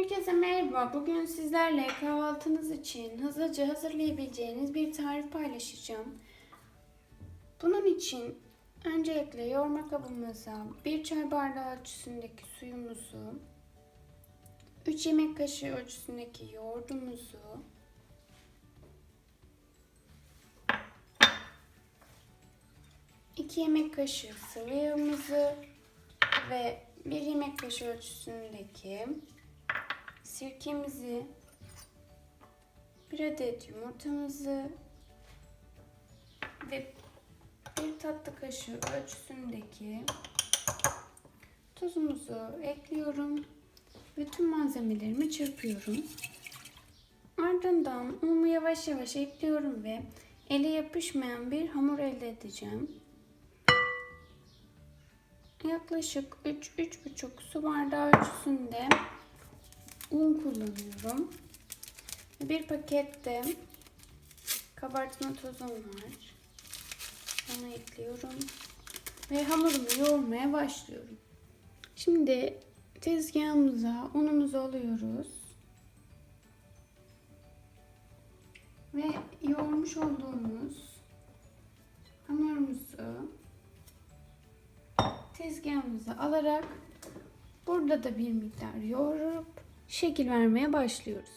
Herkese merhaba. Bugün sizlerle kahvaltınız için hızlıca hazırlayabileceğiniz bir tarif paylaşacağım. Bunun için öncelikle yoğurma kabımıza 1 çay bardağı ölçüsündeki suyumuzu, 3 yemek kaşığı ölçüsündeki yoğurdumuzu, iki yemek kaşığı sıvı yağımızı ve 1 yemek kaşığı ölçüsündeki sirkemizi, bir adet yumurtamızı ve bir tatlı kaşığı ölçüsündeki tuzumuzu ekliyorum ve tüm malzemelerimi çırpıyorum. Ardından unumu yavaş yavaş ekliyorum ve ele yapışmayan bir hamur elde edeceğim. Yaklaşık 3-3,5 su bardağı ölçüsünde un kullanıyorum. Bir pakette kabartma tozum var. Onu ekliyorum. Ve hamurumu yoğurmaya başlıyorum. Şimdi tezgahımıza unumuzu alıyoruz. Ve yoğurmuş olduğumuz hamurumuzu tezgahımıza alarak burada da bir miktar yoğurup şekil vermeye başlıyoruz.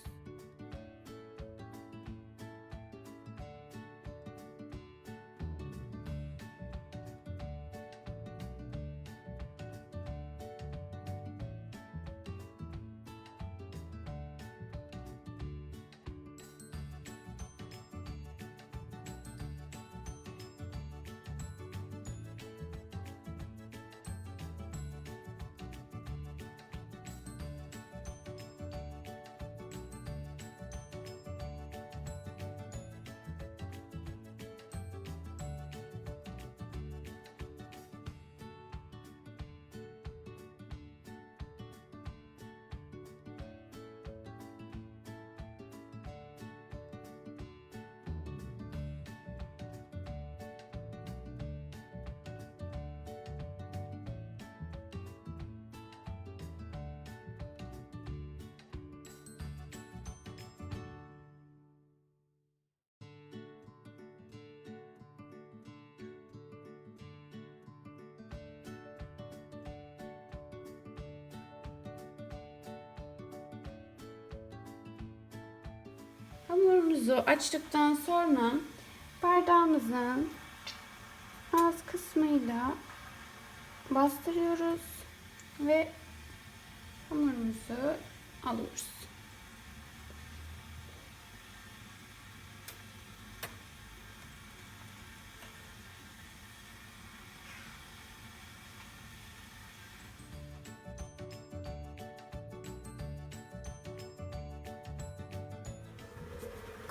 Hamurumuzu açtıktan sonra bardağımızın ağız kısmıyla bastırıyoruz ve hamurumuzu alıyoruz.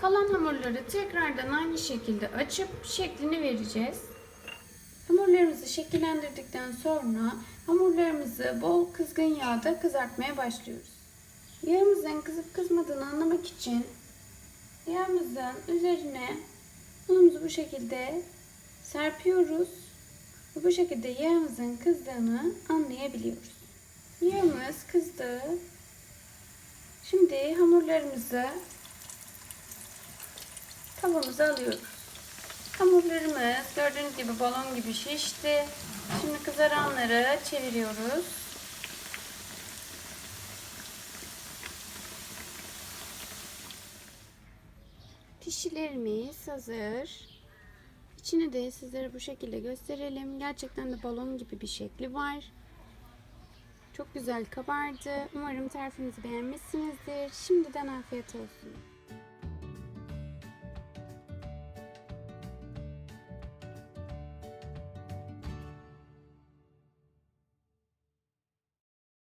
Kalan hamurları tekrardan aynı şekilde açıp şeklini vereceğiz. Hamurlarımızı şekillendirdikten sonra hamurlarımızı bol kızgın yağda kızartmaya başlıyoruz. Yağımızın kızıp kızmadığını anlamak için yağımızın üzerine unumuzu bu şekilde serpiyoruz. Ve bu şekilde yağımızın kızdığını anlayabiliyoruz. Yağımız kızdı. Şimdi hamurlarımızı Tavamıza alıyoruz. Hamurlarımız gördüğünüz gibi balon gibi şişti. Şimdi kızaranları çeviriyoruz. Pişilerimiz hazır. İçini de sizlere bu şekilde gösterelim. Gerçekten de balon gibi bir şekli var. Çok güzel kabardı. Umarım tarifimizi beğenmişsinizdir. Şimdiden afiyet olsun.